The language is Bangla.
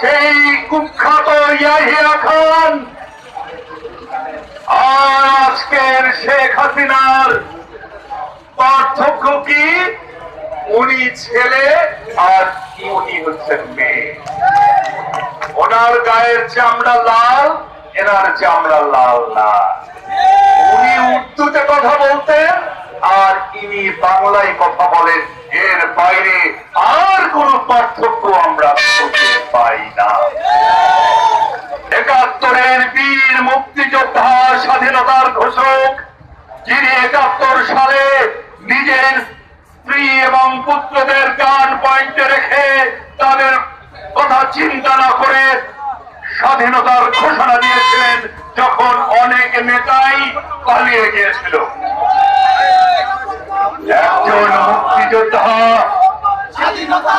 সেই কুখ্যাত ইয়াহিয়া খান, আর আজকের শেখ হাসিনার পার্থক্য কি? উনি ছেলে আর উনি হচ্ছেন মেয়ে। ওনার গায়ের চামড়া লাল, এনার চামড়া লাল না উনি উর্দুতে কথা বলতেন আর ইনি বাংলায় কথা বলেন এর বাইরে আর কোন পার্থক্য আমরা খুঁজে পাই না। একাত্তরের বীর মুক্তিযোদ্ধা স্বাধীনতার ঘোষক, যিনি একাত্তর সালে নিজের স্ত্রী এবং পুত্রদের গান পয়েন্টে রেখে তাদের কথা চিন্তা না করে স্বাধীনতার ঘোষণা দিয়েছিলেন, যখন অনেক নেতাই পালিয়ে গিয়েছিল। মুক্তিযোদ্ধা স্বাধীনতা